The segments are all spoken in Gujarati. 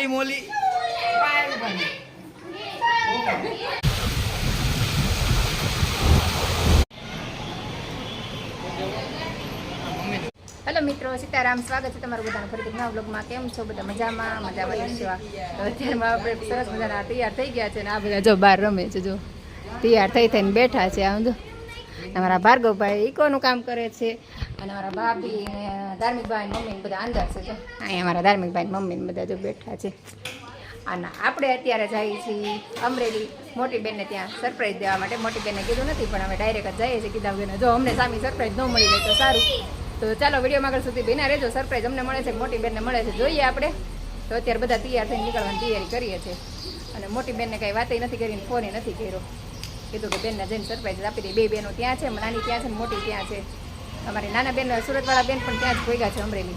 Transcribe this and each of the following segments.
ગોલ્ડી મોલી. હેલો મિત્રો, સીતારામ, સ્વાગત છે તમારું બધાનું ફરીથી નવા બ્લોગમાં કેમ છો બધા? મજામાં? મજામાં ઈશ્વા તો અત્યારમાં આપણે સરસ મજાના તૈયાર થઈ ગયા છે ને આ બધા જો બહાર રમે છે જો. તૈયાર થઈ થઈને બેઠા છે, આમ જો. અમારા ભાર્ગવભાઈ ઇકોનું કામ કરે છે. અને મારા ભાભી ને ધાર્મિકભાઈ મમ્મી બધા અંદર છે તો અહીંયા અમારા ધાર્મિકભાઈ મમ્મી બધા જો બેઠા છે. અને આપણે અત્યારે જઈએ છીએ અમરેલી. મોટી બેનને ત્યાં સરપ્રાઈઝ દેવા માટે. મોટી બેનને કીધું નથી પણ અમે ડાયરેક્ટ જઈએ છીએ કીધા વગરને. જો અમને સામી સરપ્રાઈઝ ન મળી જાય તો સારું. તો ચાલો વિડીયોમાં આગળ સુધી બેના રહેજો. સરપ્રાઈઝ અમને મળે છે મોટી બેનને મળે છે. જોઈએ આપણે. તો અત્યારે બધા તૈયાર થઈને નીકળવાની તૈયારી કરીએ છીએ. અને મોટી બેનને કાંઈ વાતે નથી કરીને ફોને નથી કર્યો. કીધું કે બેનને જઈને સરપ્રાઈઝ આપી દે. બે બેનો ત્યાં છે નાની ત્યાં છે મોટી ત્યાં છે. અમારી નાના બેન સુરતવાળા બેન પણ ત્યાં જ ભોગ્યા છે અમરેલી.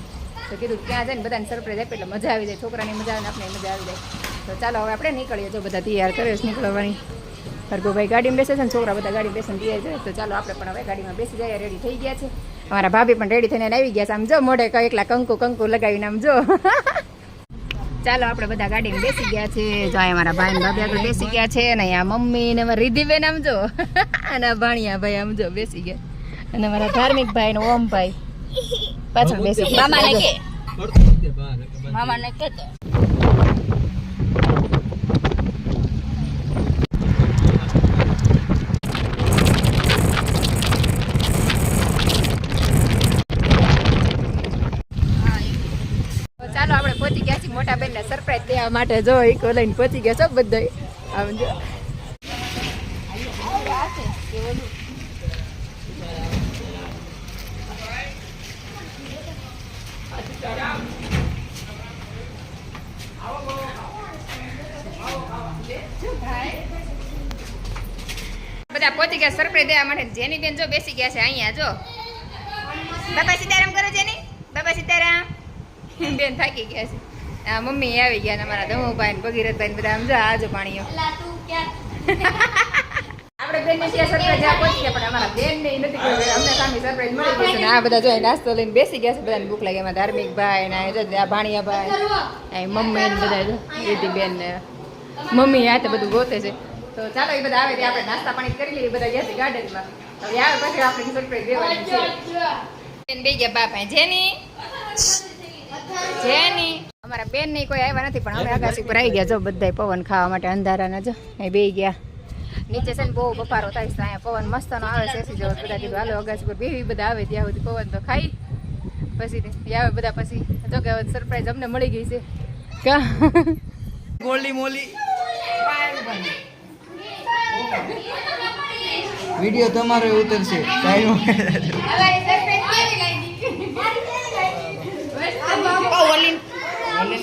તો કીધું ત્યાં ત્યાં જઈને બધાને સરપ્રાઈઝ આપે એટલે મજા આવી જાય. છોકરાની મજા આવે ને આપણે મજા આવી જાય. તો ચાલો હવે આપણે નીકળીએ. જો બધા તૈયાર કરે છે નીકળવાની. ભાઈ ગાડીમાં બેસે છે ને છોકરા બધા ગાડી બેસીને તૈયાર જાય તો ચાલો આપણે પણ હવે ગાડીમાં બેસી જઈએ. રેડી થઈ ગયા છે. અમારા ભાભી પણ રેડી થઈને આવી ગયા છે. આમ જો મોઢે એકલા કંકુ કંકુ લગાવીને આમ જો. ચાલો આપણે બધા ગાડીમાં બેસી ગયા છે. જો અહીંયા મારા ભાઈ ને ભાભી આગળ બેસી ગયા છે. અને અહીંયા મમ્મી ને રીધિબેન આમ જો. અને ભાણિયા ભાઈ આમ જો બેસી ગયા. અને મારા ધાર્મિક ભાઈ ને ઓમભાઈ પાછળ બેસી. મામા ને કે. મામા ને કે ચાલો આપણે પહોંચી ગયા છીએ મોટા બેનને સરપ્રાઈઝ દેવા માટે. જો ઈકો લઈને પહોંચી ગયા છો બધા. આમ જો. બધા પહોંચી ગયા સરપ્રાઈઝ દેવા માટે જેની બેન જો બેસી ગયા છે અહીંયા જો. બાપા સીતારામ કરો જેની? બાપા સીતારામ. બેન થાકી ગયા છે. આ મમ્મી આવી ગયા ને અમારા દમુભાઈ ને ભગીરથભાઈ બધા આમ જો આજો પાણીઓ. આપણે બેન ને ત્યાં સરપ્રાઈઝ આ પહોંચી ગયા પણ અમારા બેન ને નથી અમને સામે સરપ્રાઈઝ મળી ને આ બધા જો નાસ્તો લઈને બેસી ગયા છે બધાને ભૂખ લાગે. એમાં ધાર્મિક ભાઈ ને આ ભાણિયા ભાઈ અહીં મમ્મી ને બધા જો બેન ને મમ્મી આ તો બધું ગોતે છે. તો ચાલો એ બધા આવે ત્યાં આપણે નાસ્તા પાણી કરી લઈએ બધા ગયા છે ગાર્ડનમાં. હવે આવે પછી આપણે સરપ્રાઈઝ દેવાની છે. બેન બે ગયા બાપા જેની? જેની? અમારા બેનની કોઈ આવ્યા નથી પણ અમે આકાશ ઉપર આવી ગયા જો બધાય પવન ખાવા માટે અંધારાના જો. એ બે ગયા. નીચે છે ને બહુ બફારો થાય છે અહીંયા પવન મસ્તનો આવે છે એસી જેવો બધા કીધું હાલો અગાસી પર બેવી બધા આવે ત્યાં સુધી પવન તો ખાઈ પછી તે આવે બધા પછી. જો કે સરપ્રાઈઝ અમને મળી ગઈ છે. કા ગોલ્ડી મોલી. વિડિયો તમારો ઉતરશે.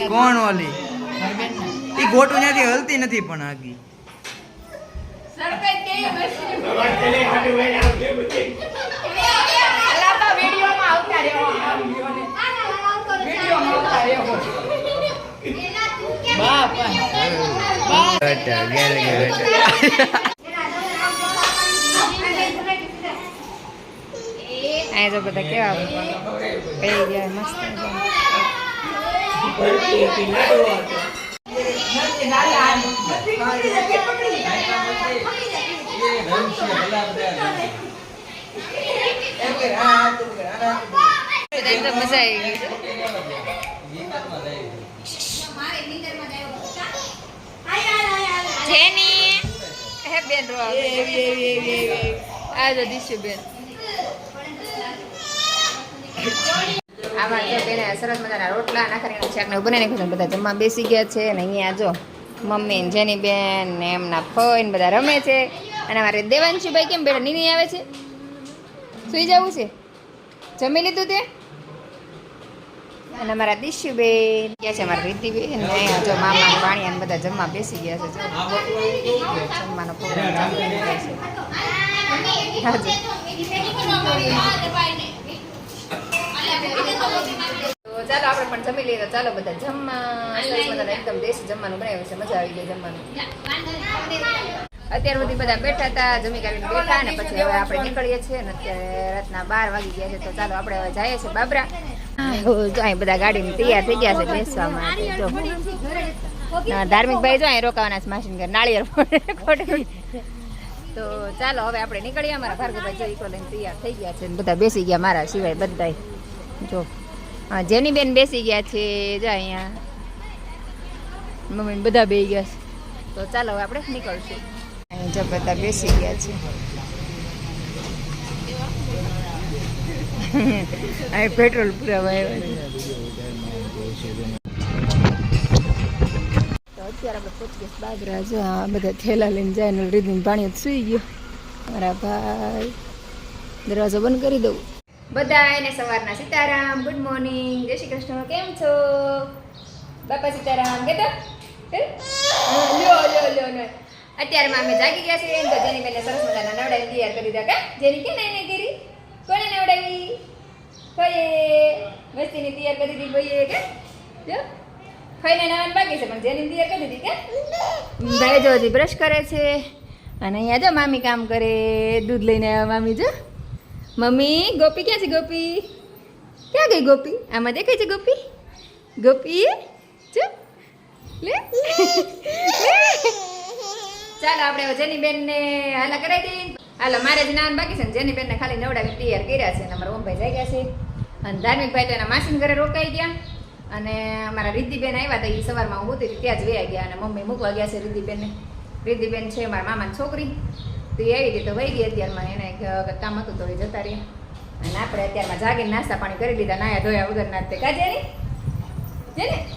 કોણ ઓલી? એ ગોટું ત્યાંથી હલતી નથી પણ આગી. ગેર અહીંયા જો બધા કેવા બે ગયા મસ્ત એકદમ મજા આવી ગઈ. જેની. હે બેન આ જો દિશુ બેન. આમાં જો તેને સરસ મજાના રોટલા, નાખરીના શાક ને બનાવી નાખ્યું બધા જમવા બેસી ગયા છે. અને અહીંયા જો મમ્મી ને જેની બેન ને એમના ફઈ ને બધા રમે છે. અને અમારે દેવાંશીભાઈ કેમ બેટા નીની આવે છે? સુઈ જવું છે? જમી લીધું તે? અને અમારા દિશુબેન ગયા છે, અમારા રીતિબેન જો મામા પાણી અને બધા જમવા બેસી ગયા છે. જમવાનો પ્રોગ્રામ ચાલુ છે હાજી તો ચાલો આપણે પણ જમી લઈએ તો ચાલો બધા જમવા. સરસ એકદમ દેશી જમવાનું બનાવ્યું છે. મજા આવી ગઈ જમવાનું. અત્યાર સુધી બધા બેઠા હતા જમી કરીને બેઠા ને પછી હવે આપણે નીકળીએ છીએ ને અત્યારે રાતના બાર વાગી ગયા છે તો ચાલો આપણે હવે જઈએ છીએ બાબરા. જો અહીં બધા ગાડીમાં તૈયાર થઈ ગયા છે બેસવા માટે જો. ધાર્મિક ભાઈ જો અહીં રોકાવાના છે માસીન ઘર. નાળિયેર ખોટે તો ચાલો હવે આપણે નીકળીએ. અમારા ભાર્ગવભાઈ જો ઈકો લઈને તૈયાર થઈ ગયા છે બધા બેસી ગયા મારા સિવાય બધા જો. હા જેની બેન બેસી ગયા છે, જો અહીંયા. મમ્મી બધા બેસી ગયા છે. તો ચાલો આપણે નીકળશું. અહીં જો બધા બેસી ગયા છે. અહીં પેટ્રોલ પુરાવા આવ્યા તો અત્યારે આપણે પહોંચી ગયા બાજરા જો આ બધા થેલા લઈને જાય ને રીધું પાણી સુઈ ગયો. મારા ભાઈ દરવાજો બંધ કરી દઉં. બધા એને સવારના સીતારામ ગુડ મોર્નિંગ જય શ્રી કૃષ્ણ, કેમ છો? બાપા સીતારામ કે લ્યો લ્યો લ્યો લ્યો. અત્યારમાં અમે જાગી ગયા છીએ, તો જેની બેને સરસ મજાના નવડાવી તૈયાર કરી દીધા. કે? જેની કે નહીં કરી? કોને નવડાવી? ફઈએ. મસ્તીની તૈયાર કરી દીધી ભાઈએ કે? જો ફઈને નાવાનું બાકી છે, પણ જેની તૈયાર કરી દીધી, કે? ભાઈ જો બ્રશ કરે છે. અને અહીંયા જો મામી કામ કરે, દૂધ લઈને મામી, જો. મમ્મી, ગોપી ક્યાં છે ગોપી? ક્યાં ગઈ ગોપી? આમાં દેખાય છે ગોપી? ગોપી જો લે. ચાલો આપણે જેની બેનને હાલા કરાવી દઈએ. હાલો, મારે જ નાન બાકી છે ને જેની બેનને ખાલી નવડાવી તૈયાર કર્યા છે. અને અમારા ઓમભાઈ જઈ ગયા છે. અને ધાર્મિકભાઈ તો એના માસીન ઘરે રોકાઈ ગયા. અને અમારા રિદ્ધિબેન આવ્યા હતા એ સવારમાં હું હતી ત્યાં જ વયા ગયા અને મમ્મી મૂકવા ગયા છે રિદ્ધિબેનને. રિદ્ધિબેન છે, મારા મામાની છોકરી. તો એ રીતે વહી ગઈ અત્યારમાં. એને કામ હતું તો જતા રહીએ અને આપણે અત્યારમાં જાગીને નાસ્તા પાણી કરી લીધા નાયા ધોયા વગર ના તે કા જેની?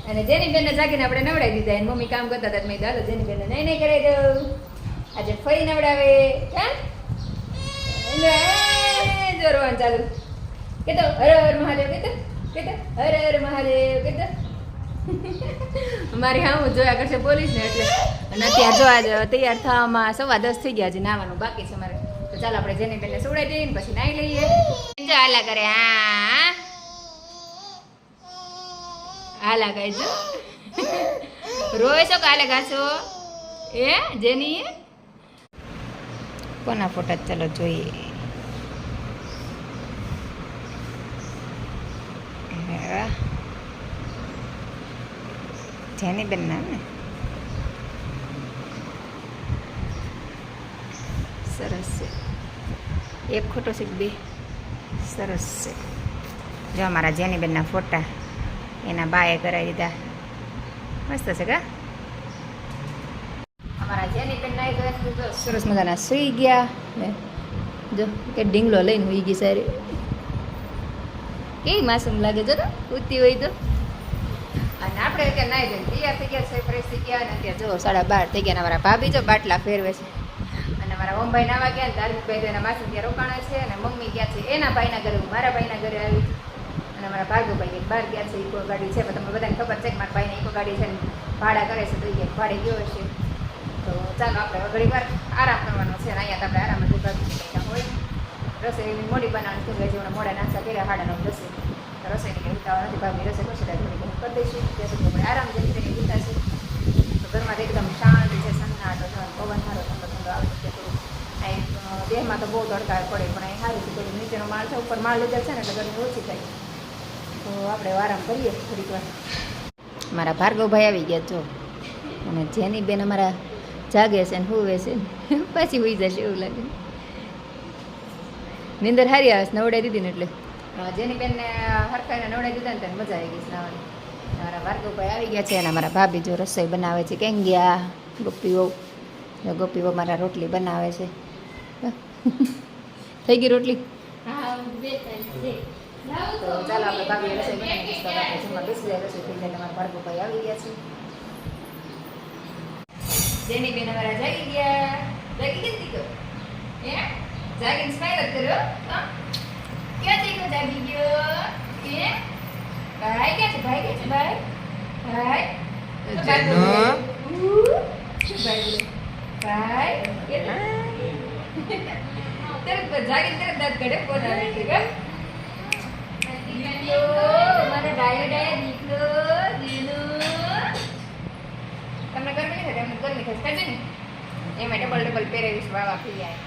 અને જેની બેનને જાગીને આપણે નવડાવી દીધા. એની મમ્મી કામ કરતા હતા મેં કીધું, જેની બેનને નહીં નહીં કરાવી દઉં. આજે ફરી નવડાવે. હા એટલે એ જોરવાનું ચાલુ. કેતો હર હર મહાદેવ કેતો કેતો હર હર મહાદેવ કેતો મારી હા હું જોયા કરશે પોલીસ ને એટલે. અને અત્યારે જો આજ તૈયાર થવામાં સવા દસ થઈ ગયા છે, નાવાનું બાકી છે મારે તો ચાલો આપણે જેની બેનને સુવડાવી દઈએ ને પછી નાહી લઈએ. જો હાલા કરે, હા. હાલા ગાય છો રોય છો કાલે ઘાસો એ, જેની કોના ફોટા ચાલો જોઈએ. જેની બેન ના ને? સરસ છે. એક ખોટો છે બે? સરસ છે. જો અમારા જેની બેનના ફોટા એના બાએ કરાવી દીધા. મસ્ત છે કા? અમારા જેની બેન નાઈ સરસ મજાના સૂઈ ગયા. ને જો કે ડીંગલો લઈને હોઈ ગઈ સારી. કેવી માસૂમ લાગે જો તો, ઉતી હોય તો. અને આપણે ક્યાં નાઈ ધોઈને તૈયાર થઈ ગયા છે, ફ્રેશ થઈ ગયા. અને જો સાડા બાર થઈ ગયા મારા ભાભી જો બાટલા ફેરવે છે. મારા ઓમભાઈ નાવા ગયા ને ધાર્મિકભાઈ તો એના માસી ત્યાં રોકાણા છે અને મમ્મી ગયા છે એના ભાઈના ઘરે હું મારા ભાઈના ઘરે આવી. અને મારા ભાર્ગવભાઈ એક બહાર ગયા છે, ઇકો ગાડી છે, પણ તમને બધાને ખબર છે કે મારા ભાઈને ઇકો ગાડી છે ને ભાડા કરે છે તો એ ભાડે ગયો હશે. તો ચાલો આપણે ઘણી વાર આરામ કરવાનો છે અને અહીંયા આપણે આરામ જ કરતા હોય. રસોઈ મોડી બનાવવાની થઈ ગઈ છે મોડા નાસ્તા કર્યા, હાડા નવ રસોઈ રસોઈની કંઈ ઉતાવળ નથી ભાભી રસોઈ કરશે ત્યારે થોડી ઘણી કરી દઈશું. ત્યાં સુધી આરામ જલ્દી કરી ઉતારશે તો ઘરમાં એકદમ શાંતિ છે, સન્નાટો પવન સારો દેહમાં તો બહુ તડકા પડે પણ અહીં સારું છે નીચેનો માળ છે ઉપર માળ લીધા છે ને એટલે ગરમી ઓછી થાય તો આપણે આરામ કરીએ થોડીક વાર મારા ભાર્ગવભાઈ આવી ગયા જો. અને જેની બેન અમારા જાગે છે ને હુવે છે પછી હોઈ જશે એવું લાગે. નિંદર હારી આવે છે નવડાવી દીધી ને એટલે. જેની બેનને હરખાઈને નવડાવી દીધા ને તેને મજા આવી ગઈ સ્નાવાની મારા ભાર્ગવભાઈ આવી ગયા છે અને મારા ભાભી જો રસોઈ બનાવે છે. કેમ ગયા? ગોપીઓ જો ગોપીઓ મારા રોટલી બનાવે છે. થઈ ગઈ રોટલી? તો ચાલો આપણે ભાભી રસોઈ બનાવી જમવા બેસી જાય રસોઈ થઈ જાય તમારા ભાઈ આવી ગયા છે. જેની બેન અમારા જાગી ગયા. જાગી ગઈ દીકરો? હે? જાગીને સ્માઈલ કર્યો? ક્યાં દીકરો જાગી ગયો? હે? ભાઈ ક્યાં છે? ભાઈ ક્યાં છે? ભાઈ? ભાઈ? ભાઈ? ભાઈ તરત ડાયો ડાયો. તમને ગરમી નથી થતી, ગરમી થશે કરજે ને. એમાં ડબલ ડબલ પહેરેવીશ વાવા પી જાય.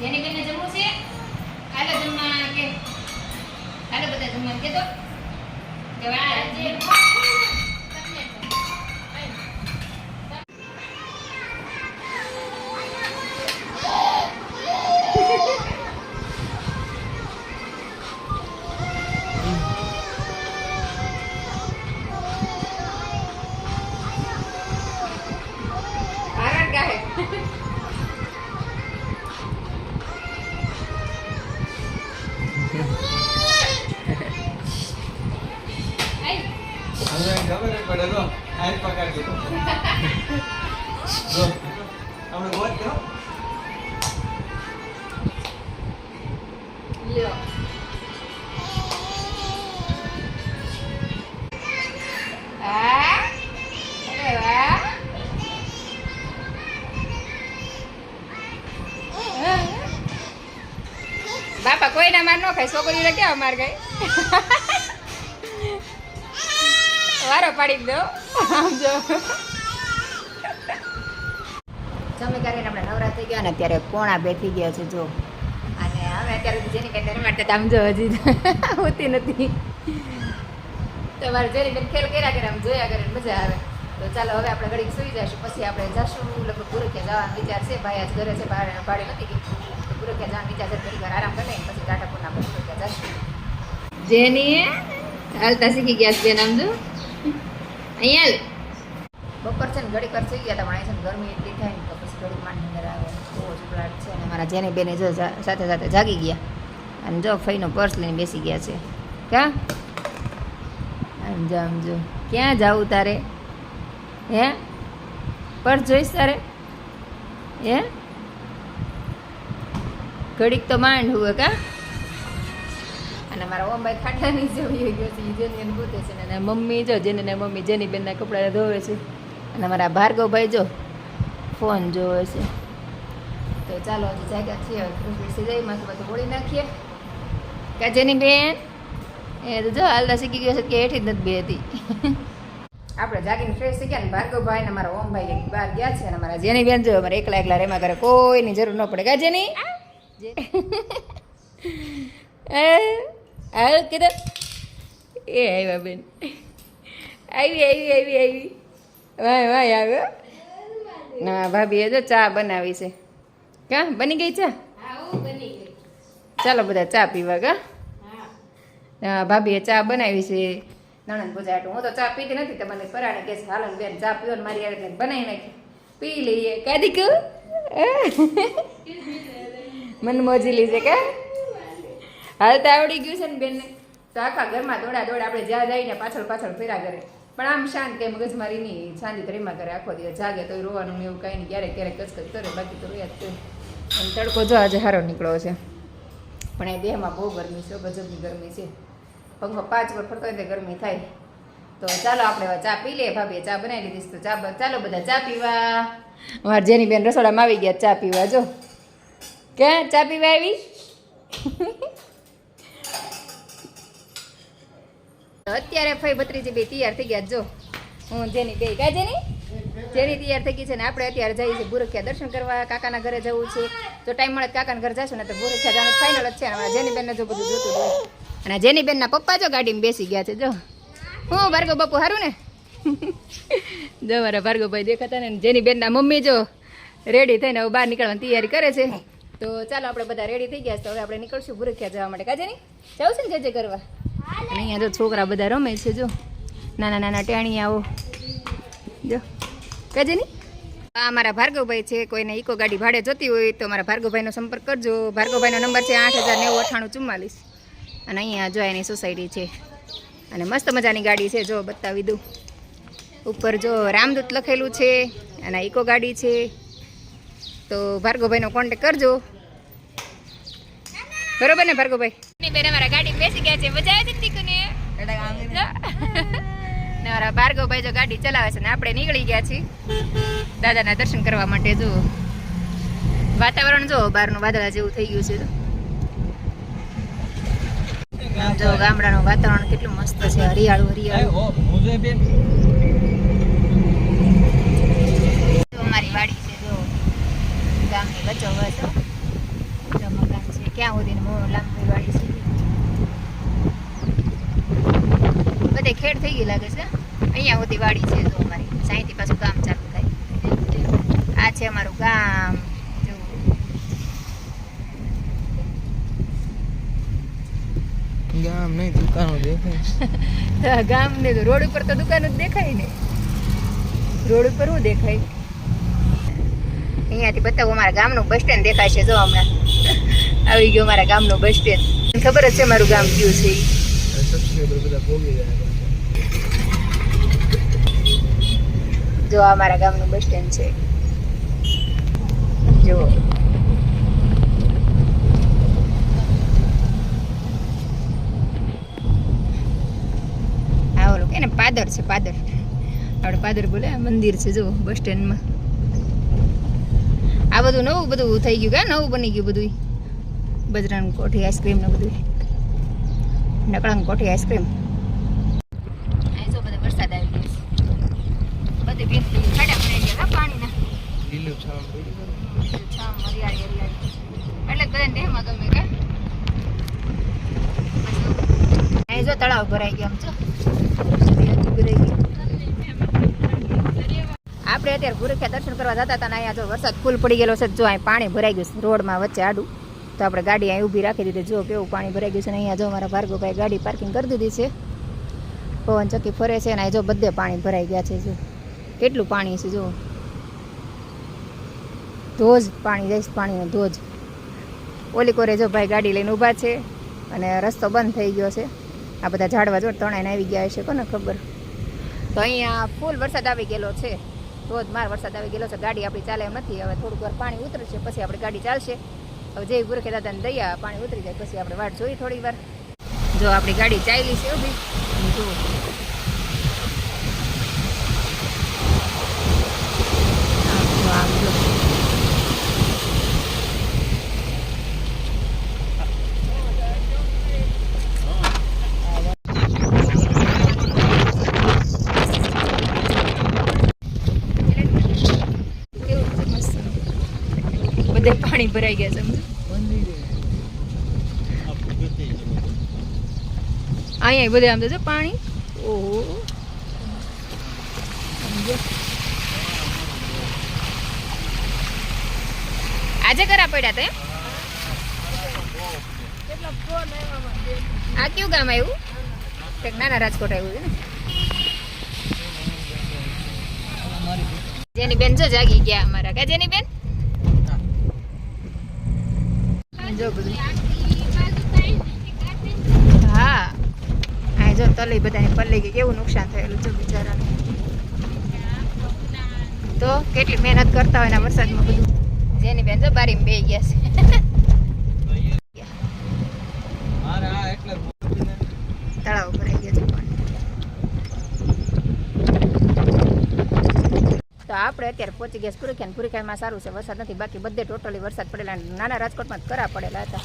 જેની બેને જમવું છે કાલે જમવા કે હાલો બધા જમવા કે તો? જવા તો આઈ પકડ દીધો જો, આપણે બોલ કરો. લ્યો. બાપા કોઈ ના માર ન ખાય. છોકરીને કેવા માર ગઈ વારો પાડી દો. જો. જમી કરીને આપણે નવરા થઈ ગયા ને અત્યારે કોણા બેઠી ગયા છે, જો. અને હવે અત્યારે જેની જેની બેન માટે આમ જો હજી હોતી નથી. તમારે જેની બેન ખેલ કર્યા કરે આમ જોયા કરે મજા આવે. તો ચાલો હવે આપણે ઘડીક સુઈ જઈશું. પછી આપણે જશું. લગભગ ગુરુખ્યા જવાનો વિચાર છે. ભાઈ આજ ઘરે છે ભાડે નથી ગઈ ગુરુખ્યા જવાનો વિચાર છે ઘડીક વાર આરામ કરી પછી ટાટાપુરના ગુરુખ્યા જશું. જેની હાલતા શીખી ગયા છે, બેન, આમ જો. અહીંયા બપોર છે ને ઘડીક વાર સુઈ ગયા હતા પણ છે ગરમી એટલી થાય ને તો પછી ઘડીક માંડ અંદર આવે. બહુ જ છે અને મારા જેની બેને જો સાથે સાથે જાગી ગયા. અને જો ફઈનો પર્સ લઈને બેસી ગયા છે. ક્યાં? આમ જો આમ જો. ક્યાં જાવું તારે? હે? પર્સ જોઈશ તારે? હે? ઘડીક તો માંડ હુએ કા? અને મારા ઓમભાઈ ખાટલાની નીચે ગયો છે જેની એને ગોતે છે ને મમ્મી જો જેને ને મમ્મી જેની બેનના કપડાં ધોવે છે. અને મારા ભાર્ગવભાઈ જો ફોન જોવે છે. તો ચાલો હજી જાગ્યા છીએ હવે ખુશ બેસી જઈ માથું બધું બોળી નાખીએ. કે જેની બેન એ તો જો હાલતા શીખી ગયો છે કે હેઠી જ નથી બે હતી આપણે જાગીને ફ્રેશ થઈ ગયા ને ભાર્ગવભાઈ ને મારા ઓમભાઈ એક બહાર ગયા છે અને મારા જેની બેન જો અમારે એકલા એકલા રેમા કરે કોઈની જરૂર ન પડે. કા જેની? એ આવ કીધું એ આવ્યા બેન. આવી આવી આવી આવી. વાય વાય આવ્યો ના ભાભીએ જો ચા બનાવી છે. કા બની ગઈ ચા? ચાલો બધા ચા પીવા કા? હા. ભાભીએ ચા બનાવી છે. નણંદ ગુજરાત હું તો ચા પીતી નથી તમને મને પરાણે કે હાલો બેન ચા પીવો ને મારી એટલે બનાવી નાખી પી લઈએ. કાદી કહું મન મોજી લીજે કા? હાલ તો આવડી ગયું છે ને બેનને. તો આખા ઘરમાં દોડા દોડા આપણે જ્યાં જઈને પાછળ પાછળ ફેરા કરે. પણ આમ શાંત કે મગજમારી નહીં શાંતિ રેમાં કરે. આખો દિવસ જાગે તો રોવાનું એવું કાંઈ નહીં. ક્યારેક ક્યારેક કચકચ કરે, બાકી તો રોયા જ અને તડકો જો આજે સારો નીકળ્યો છે. પણ એ દેહમાં બહુ ગરમી છે ગજબની ગરમી છે. પંખો પાંચ વાર ફરતો હોય તો ગરમી થાય. તો ચાલો આપણે ચા પી લઈએ. ભાભીએ ચા બનાવી લીધી તો ચા ચાલો બધા ચા પીવા. અમારે જેની બેન રસોડામાં આવી ગયા ચા પીવા, જો. ક્યાં ચા પીવા આવી? અત્યારે ફઈ ભત્રીજી બે તૈયાર થઈ ગયા. જો, હું જેની બે કા જેની જેની તૈયાર થઈ ગઈ છે ને આપણે અત્યારે જઈએ છીએ બુરખિયા દર્શન કરવા. કાકાના ઘરે જવું છે. જો ટાઈમ મળે કાકાના ઘરે જશું ને તો બુરખિયા જવાનું ફાઇનલ જ છે. અને જેની બેનને જો બધું જોતું હોય. અને જેની બેનના પપ્પા જો ગાડીમાં બેસી ગયા છે. જો, હું ભાર્ગવ બાપુ સારું ને? જો, મારા ભાર્ગવભાઈ દેખાતા ને જેની બેનના મમ્મી જો રેડી થઈને હવે બહાર નીકળવાની તૈયારી કરે છે. તો ચાલો, આપણે બધા રેડી થઈ ગયા છે. તો હવે આપણે નીકળશું બુરખિયા જવા માટે. કાજે નહીં જવું છે ને જે જે કરવા? અને અહીંયા જો છોકરા બધા રમે છે, જો. નાના નાના ટેણીયાઓ. જો. કહેજે નહીં આ મારા ભાર્ગવભાઈ છે, કોઈને ઇકો ગાડી ભાડે જોતી હોય તો મારા ભાર્ગવભાઈનો સંપર્ક કરજો. ભાર્ગવભાઈનો નંબર છે આઠ હજાર નેવું અઠાણું ચુમ્માલીસ. અને અહીંયા જો એની સોસાયટી છે. અને મસ્ત મજાની ગાડી છે, જો બતાવી દઉં. ઉપર જો રામદૂત લખેલું છે, અને ઇકો ગાડી છે. તો ભાર્ગવભાઈનો કોન્ટેક કરજો. બરોબર ને ભાર્ગવભાઈ? બેન અમારા ગાડી બેસી ગયા છે. મજા આવે છે ટીકુને ને જો ગાડી ચલાવે છે ને આપણે નીકળી ગયા છીએ. દાદાના દર્શન કરવા માટે જો. વાતાવરણ જો બહારનું વાદળા જેવું થઈ ગયું છે. જો ગામડાનું વાતાવરણ કેટલું મસ્ત છે. હરિયાળું હરિયાળું. અમારી વાડી છે જો. ગામની વચ્ચો વચ્ચો જો મકાન છે. ક્યાં સુધી લાંબી વાડી છે. થઈ ગઈ લાગે છે. અહીંયા સુધી વાડી છે તો અમારી સાહીથી પાછું ગામ ચાલુ થાય. આ છે અમારું ગામ. ગામ નહીં દુકાનો દેખાય. ગામ ને તો રોડ ઉપર તો દુકાન જ દેખાય ને. રોડ ઉપર શું દેખાય? અહીંયાથી બતાવું અમારા ગામનું બસ સ્ટેન્ડ દેખાય છે જો હમણાં. આવી ગયું અમારા ગામનું બસ સ્ટેન્ડ ખબર જ છે મારું ગામ કયું છે ઈ. સબસ્ક્રાઈબર બધા ભોગી ગયા જો આ અમારા ગામનું બસ સ્ટેન્ડ છે. જો. આ ઓલું કે ને પાદર છે, પાદર. આપણે પાદર બોલે મંદિર છે, જો, બસ સ્ટેન્ડમાં. આ બધું નવું બધું થઈ ગયું કે નવું બની ગયું બધું બજરંગ કોઠી આઈસ્ક્રીમ ને બધું નકળંગ કોઠી આઈસ્ક્રીમ અહીં જો બધો વરસાદ આવી ગયો છે બધી ભીંત ખાડા પડી ગયા હા પાણીના લીલું છામ પડી ગયું. છામ હરિયાળી હરિયાળી એટલે જ બધાને દેહમાં ગમે કે અહીં જો તળાવ ભરાઈ ગયો ગયું આપણે અત્યારે ગુરુખ્યા દર્શન કરવા જતા હતા અહીંયા જો વરસાદ ફૂલ પડી ગયેલો છે જો અહીં પાણી ભરાઈ ગયું છે, રોડમાં વચ્ચે આડું, તો આપણે ગાડી અહીં ઊભી રાખી દીધી. જો કેવું પાણી ભરાઈ ગયું છે ને અહીંયા જો મારા ભાર્ગવભાઈ ગાડી પાર્કિંગ કરી દીધી છે. પવન ચક્કી ફરે છે અને અહીં જો બધે પાણી ભરાઈ ગયા છે, જો. કેટલું પાણી છે, જો. ધોજ પાણી જઈશ પાણીનો ધોજ ઓલી કોરે જો ભાઈ ગાડી લઈને ઊભા છે અને રસ્તો બંધ થઈ ગયો છે. આ બધા ઝાડવા જોડ તણાઈને આવી ગયા હશે કોને ખબર? તો અહીંયા ફૂલ વરસાદ આવી ગયેલો છે. ધોધમાર વરસાદ આવી ગયેલો છે. ગાડી આપણી ચાલે એમ નથી. હવે થોડુંક વાર પાણી ઉતરશે પછી આપણી ગાડી ચાલશે. હવે જે ગુરખે દાદાને દયા, પાણી ઉતરી જાય, પછી આપણે વાટ જોઈ થોડી વાર જો આપણી ગાડી ચાલી છે ઊભી. અને જુઓ આમ જો, આમ જો. કેવું છે મસ્ત બધે પાણી ભરાઈ ગયા સમજો અહીંયા બધે આમ જો પાણી. ઓહો. આજે કરા પડ્યા તે? આ કયું ગામ આવ્યું? નાના રાજકોટ આવ્યું છે ને? જેની બેન જો જાગી ગયા અમારા. કા જેની બેન? જો બધું. હા. આ જો તલી બધાની પલ્લી ગઈ. કેવું નુકસાન થયેલું છે બિચારાને. તો કેટલી મહેનત કરતા હોય ને વરસાદમાં બધું. જેની બેન જો બારીમાં બે ગયા છે. મારે આ એટલે તળાવ ભરાઈ ગયા છે પાણી તો આપણે અત્યારે પહોંચી ગયા પુરીખાન પુરીખાનમાં સારું છે, વરસાદ નથી, બાકી બધે ટોટલી વરસાદ પડેલા નાના રાજકોટમાં કરા પડેલા હતા.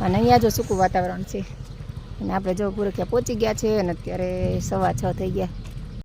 અને અહીંયા જો સૂકું વાતાવરણ છે. અને આપણે જો પુરીખા પહોંચી ગયા છે અને અત્યારે સવા છ થઈ ગયા.